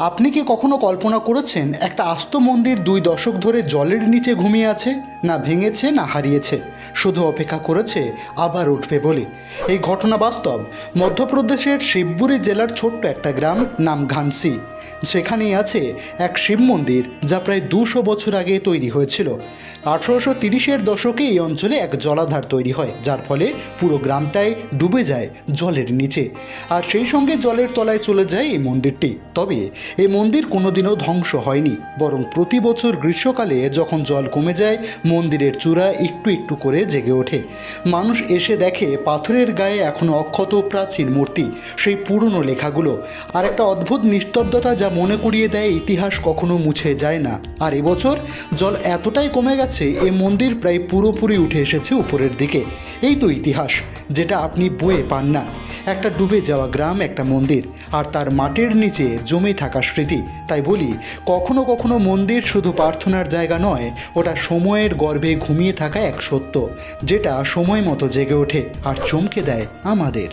আপনি কি কখনো কল্পনা করেছেন একটা আস্ত মন্দির দুই দশক ধরে জলের নিচে ঘুমিয়ে আছে, না ভেঙেছে, না হারিয়েছে? শুধু অপেক্ষা করেছে, আবার উঠবে বলে। এই ঘটনা বাস্তব। মধ্যপ্রদেশের শিবপুরি জেলার ছোট্ট একটা গ্রাম নাম ঘানসি। সেখানেই আছে এক শিব মন্দির, যা প্রায় দুশো বছর আগে তৈরি হয়েছিল। আঠারোশো তিরিশের দশকে এই অঞ্চলে এক জলাধার তৈরি হয়, যার ফলে পুরো গ্রামটাই ডুবে যায় জলের নিচে। আর সেই সঙ্গে জলের তলায় চলে যায় এই মন্দিরটি। তবে এই মন্দির কোনোদিনও ধ্বংস হয়নি, বরং প্রতি বছর গ্রীষ্মকালে যখন জল কমে যায়, মন্দিরের চূড়া একটু একটু করে জেগে ওঠে। মানুষ এসে দেখে পাথরের গায়ে এখনও অক্ষত প্রাচীন মূর্তি, সেই পুরনো লেখাগুলো। আর একটা অদ্ভুত নিস্তব্ধতা যা মনে করিয়ে দেয় ইতিহাস কখনো মুছে যায় না। আর এবছর জল এতটাই কমে গেছে, এ মন্দির প্রায় পুরোপুরি উঠে এসেছে উপরের দিকে। এই তো ইতিহাস, যেটা আপনি বয়ে পান না। একটা ডুবে যাওয়া গ্রাম, একটা মন্দির, আর তার মাটির নিচে জমে থাকা স্মৃতি। তাই বলি, কখনো কখনো মন্দির শুধু প্রার্থনার জায়গা নয়, ওটা সময়ের গর্ভে ঘুমিয়ে থাকা এক সত্য, যেটা সময় মতো জেগে ওঠে আর চমকে দেয় আমাদের।